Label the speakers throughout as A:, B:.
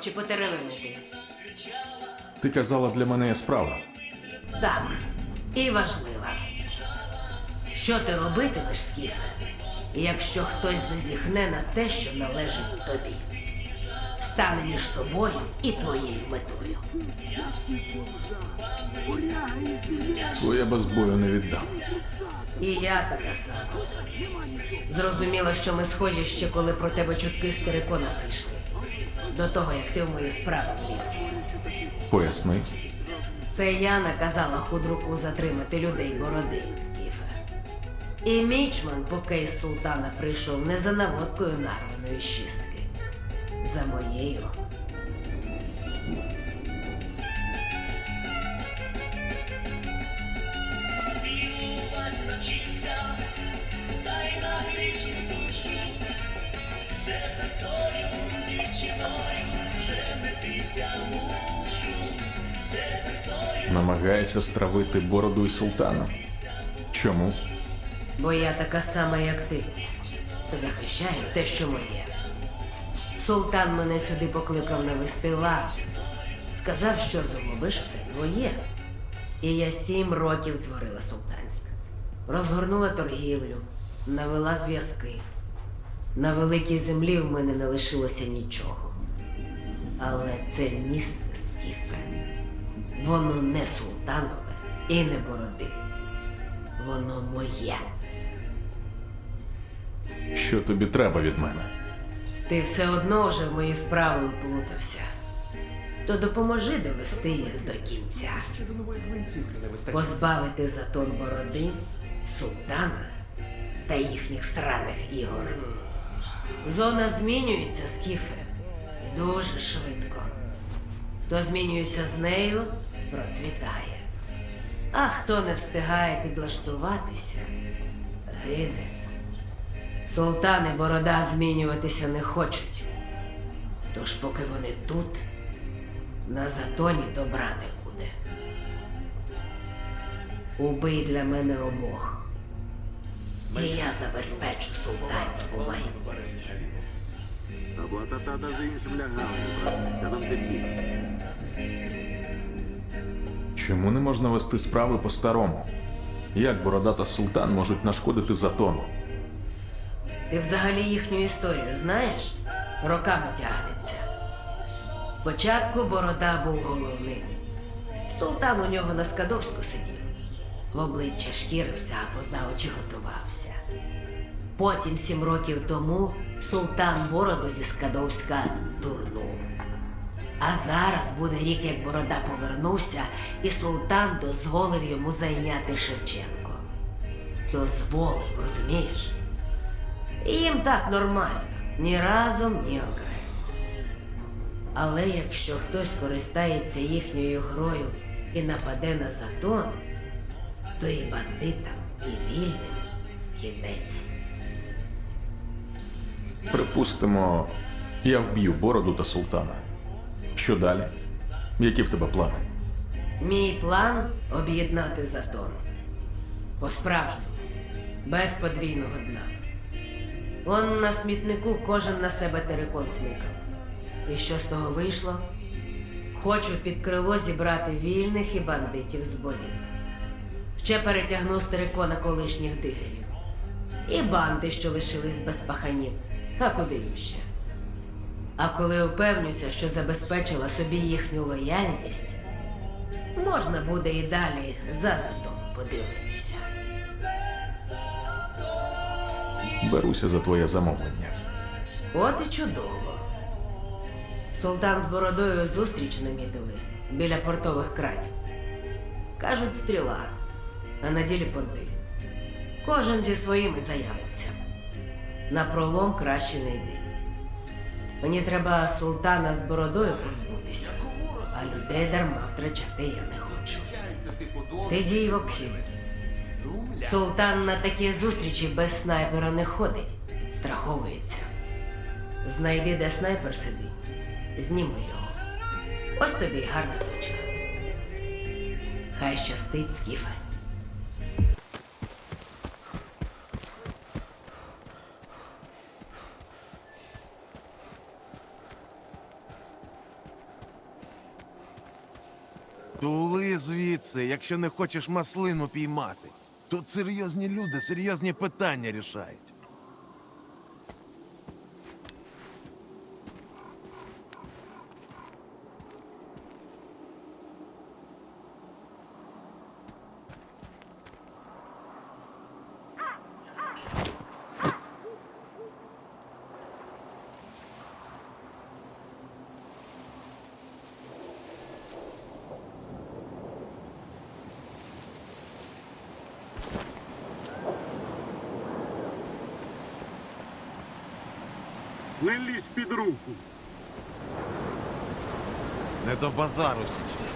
A: чи потеревенити?
B: Ти казала, для мене є справа.
A: Так, і важлива. Що ти робитимеш, Скіфе, якщо хтось зазіхне на те, що належить тобі? Стане між тобою і твоєю метою.
B: Своє без бою не віддам.
A: І я така сама. Зрозуміло, що ми схожі ще коли про тебе чутки з терикона прийшли. До того, як ти в мої справи вліз.
B: Поясни.
A: Це я наказала худруку затримати людей бороди, Скіфе. І мічман, поки із султана прийшов не за наводкою нарваної шістки, за моєю.
C: Навчився, простою дівчиною женитися мушу, де простою
B: Намагаєшся стравити бороду і султана. Чому?
A: Бо я така сама, як ти. Захищаю те, що моє. Султан мене сюди покликав навести лад. Сказав, що зробиш все твоє. І я сім років творила султанськ. Розгорнула торгівлю, навела зв'язки. На великій землі в мене не лишилося нічого. Але це місце скіфе. Воно не султанове і не бороди. Воно моє.
B: Що тобі треба від мене?
A: Ти все одно вже в мої справи вплутався. То допоможи довести їх до кінця. Позбавити затон бороди, султана та їхніх сраних ігор. Зона змінюється, Скіфе, і дуже швидко. Хто змінюється з нею, процвітає. А хто не встигає підлаштуватися, гине. Султани борода змінюватися не хочуть. Тож, поки вони тут, на затоні добра не буде. Убий для мене обох. І я забезпечу султанську майбутнє.
D: Або тата даже іншим та терпіть.
B: Чому не можна вести справи по-старому? Як борода та султан можуть нашкодити затону?
A: Ти взагалі їхню історію знаєш? Роками тягнеться. Спочатку борода був головним. Султан у нього на Скадовську сидів. В обличчя шкірився, а поза очі готувався. Потім, сім років тому, султан бороду зі Скадовська дурнув. А зараз буде рік, як борода повернувся, і султан дозволив йому зайняти Шевченко. Дозволив, розумієш? І їм так нормально, ні разом, ні окремо. Але якщо хтось користається їхньою грою і нападе на затон, то і бандитам, і вільним кінець.
B: Припустимо, я вб'ю бороду та султана. Що далі? Які в тебе плани?
A: Мій план об'єднати затон. По-справжньому, без подвійного дна. Он на смітнику кожен на себе терикон смикав. І що з того вийшло? Хочу під крило зібрати вільних і бандитів з боліт. Ще перетягну з терикона колишніх дигерів. І банди, що лишились без паханів. А куди їм ще? А коли упевнюся, що забезпечила собі їхню лояльність, можна буде і далі за затон подивитися.
B: Беруся за твоє замовлення.
A: От і чудово. Султан з бородою зустріч намітили біля портових кранів. Кажуть, стріла, а на ділі понти. Кожен зі своїми заявиться. На пролом краще не йди. Мені треба султана з бородою позбутися, а людей дарма втрачати я не хочу. Ти дій в обхід. Султан на такі зустрічі без снайпера не ходить, страховується. Знайди, де снайпер сидить, зніми його. Ось тобі гарна точка. Хай щастить, Скіфе.
E: Звідси, якщо не хочеш маслину піймати. Тут серйозні люди, серйозні питання рішають.
F: Не лізь під руку.
E: Не до базару сейчас.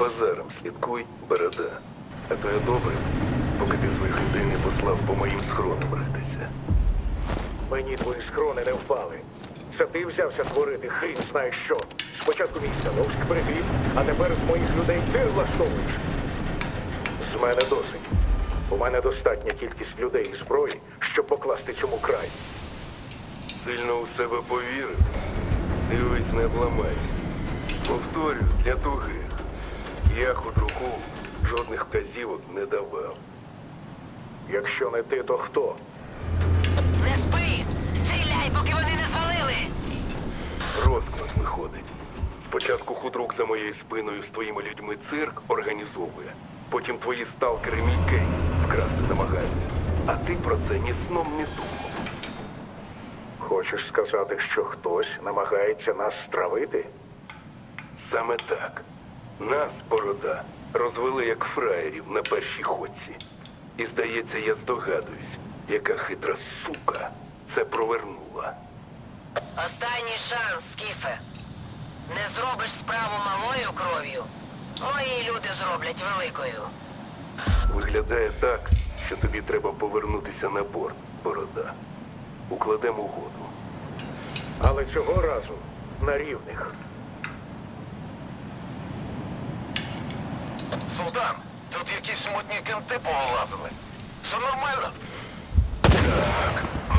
G: Базаром слідкуй, береда. А то я добре, поки ти своїх людей не послав по моїм схронам ритися.
H: Мені твої схрони не впали. Це ти взявся творити хрін знаєш що. Спочатку мій Становськ пригрів, а тепер з моїх людей ти влаштовуєш. З мене досить. У мене достатня кількість людей і зброї, щоб покласти цьому край.
G: Сильно у себе повірив. Дивись, не обламайся. Повторю, для тугих. Я худруку жодних вказівок не давав.
H: Якщо не ти, то хто?
A: Не спи! Стріляй, поки вони не звалили!
G: Розклад виходить. Спочатку худрук за моєю спиною з твоїми людьми цирк організовує. Потім твої сталкери мій кейс вкрасти намагаються. А ти про це ні сном, ні духом.
H: Хочеш сказати, що хтось намагається нас стравити?
G: Саме так. Нас, борода, розвели як фраєрів на першій ходці. І здається, я здогадуюсь, яка хитра сука це провернула.
A: Останній шанс, Скіфе. Не зробиш справу малою кров'ю. Мої люди зроблять великою.
G: Виглядає так, що тобі треба повернутися на борт, борода. Укладемо угоду.
H: Але цього разу на рівних.
I: Султан, тут якісь мутні кенти повилазили. Все нормально?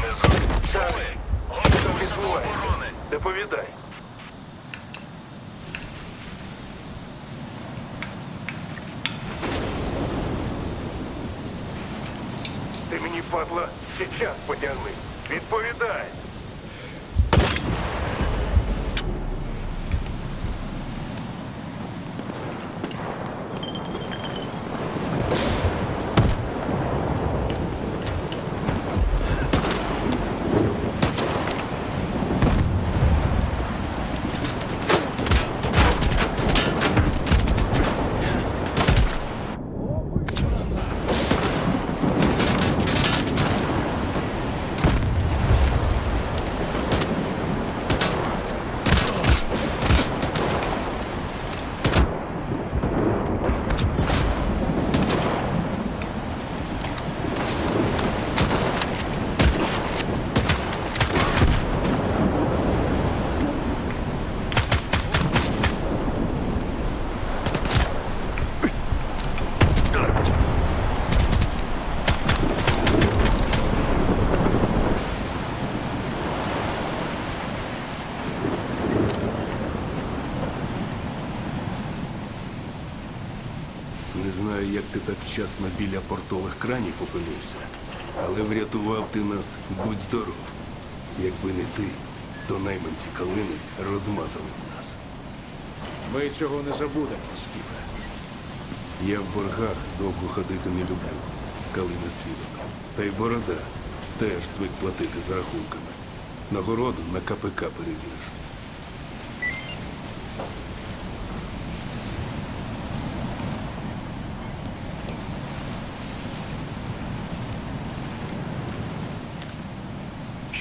I: Не зробили. Готуйся до оборони.
G: Доповідай. Ти мені, падла, ще час потягни. Відповідай.
J: Не знаю, як вчасно біля портових кранів опинився, але врятував ти нас, будь здоров. Якби не ти, то найманці калини розмазали б нас.
H: Ми цього не забудемо, Скіфе.
G: Я в боргах довго ходити не люблю, коли не свідок. Та й борода теж звик платити за рахунками. Нагороду на КПК перевіриш.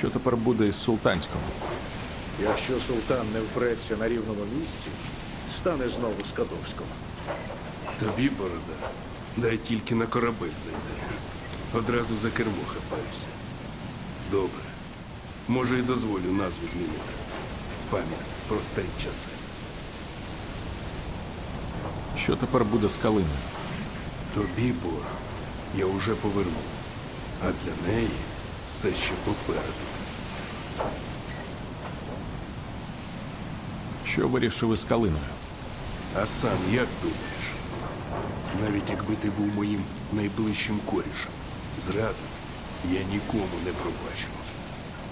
B: Що тепер буде із султанськом?
H: Якщо султан не впреться на рівному місці, стане знову Скадовськом.
G: Тобі, борода, дай тільки на корабель зайти. Одразу за кермо хапаєшся. Добре. Може, і дозволю назву змінити. В пам'ять про старі часи.
B: Що тепер буде з калиною?
G: Тобі, Бор, я вже повернув. А для неї все ще попереду.
B: Що вирішили з калиною?
G: А сам як думаєш? Навіть якби ти був моїм найближчим корішем, зраду я нікому не пробачу.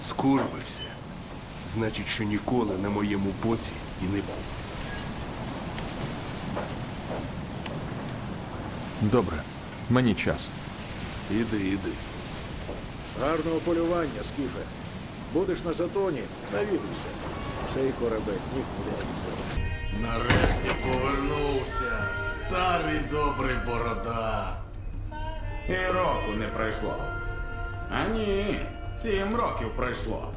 G: Скурвився. Значить, що ніколи на моєму боці і не був.
B: Добре, мені час.
G: Іди, іди.
H: Гарного полювання, Скіфе. Будеш на затоні, навідуйся. Цей корабель нікуди не відведе.
F: Нарешті повернувся. Старий добрий борода. І року не пройшло. А ні, сім років пройшло.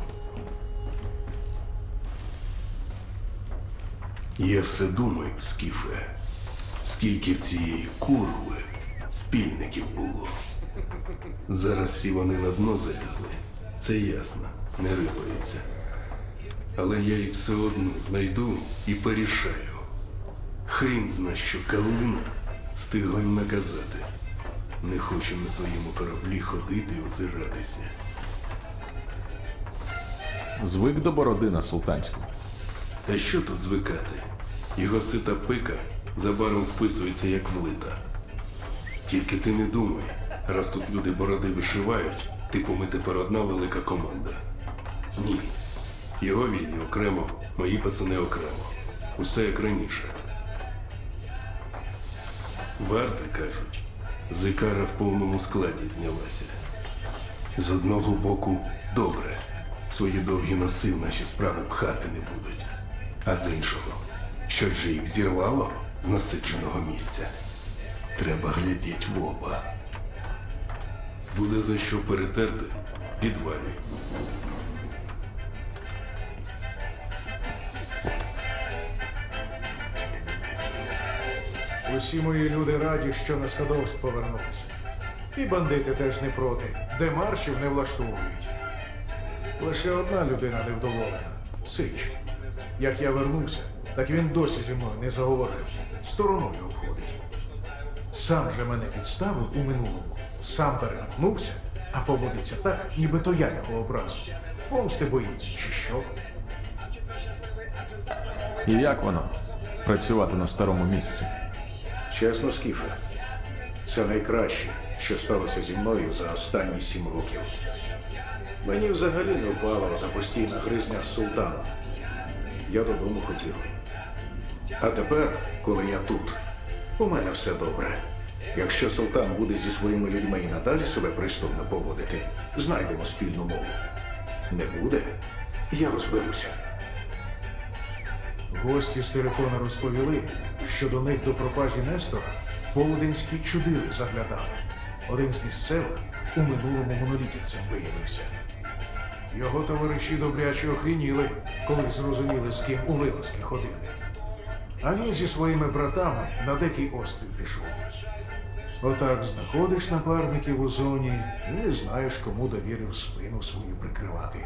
G: Я все думаю, Скіфе, скільки в цієї курви спільників було. Зараз всі вони на дно залягли. Це ясно, не рипаються. Але я їх все одно знайду і порішаю. Хрін зна, що Калина встигла їм наказати. Не хочу на своєму кораблі ходити і озиратися.
B: Звик до бороди на султанську.
G: Та що тут звикати? Його сита пика забаром вписується як влита. Тільки ти не думай, раз тут люди бороди вишивають, типу ми тепер одна велика команда. Ні. Його вільні окремо, мої пацани окремо. Усе як раніше. Варта, кажуть, Зикара в повному складі знялася. З одного боку, добре. Свої довгі носи в наші справи пхати не будуть. А з іншого, що ж їх зірвало з насидженого місця? Треба глядіть в оба. Буде за що перетерти, підвалюй.
K: Усі мої люди раді, що на Скадовськ повернулися. І бандити теж не проти, де маршів не влаштовують. Лише одна людина невдоволена Сич. Як я вернувся, так він досі зі мною не заговорив. Стороною обходить. Сам же мене підставив у минулому, сам перемкнувся, а поводиться так, ніби то я його образив. Помсти боїться, чи що?
B: І як воно? Працювати на старому місці.
H: Чесно, Скіфе, це найкраще, що сталося зі мною за останні сім років. Мені взагалі не впала та постійна гризня з султаном. Я додому хотів. А тепер, коли я тут, у мене все добре. Якщо султан буде зі своїми людьми і надалі себе пристойно поводити, знайдемо спільну мову. Не буде, я розберуся.
K: Гості з Терекона розповіли, що до них до пропажі Нестора полуденські чудили заглядали. Один з місцевих у минулому монолітівцем виявився. Його товариші добряче охрініли, коли зрозуміли, з ким у вилазки ходили. А він зі своїми братами на дикий острів пішов. Отак знаходиш напарників у зоні і не знаєш, кому довірив спину свою прикривати.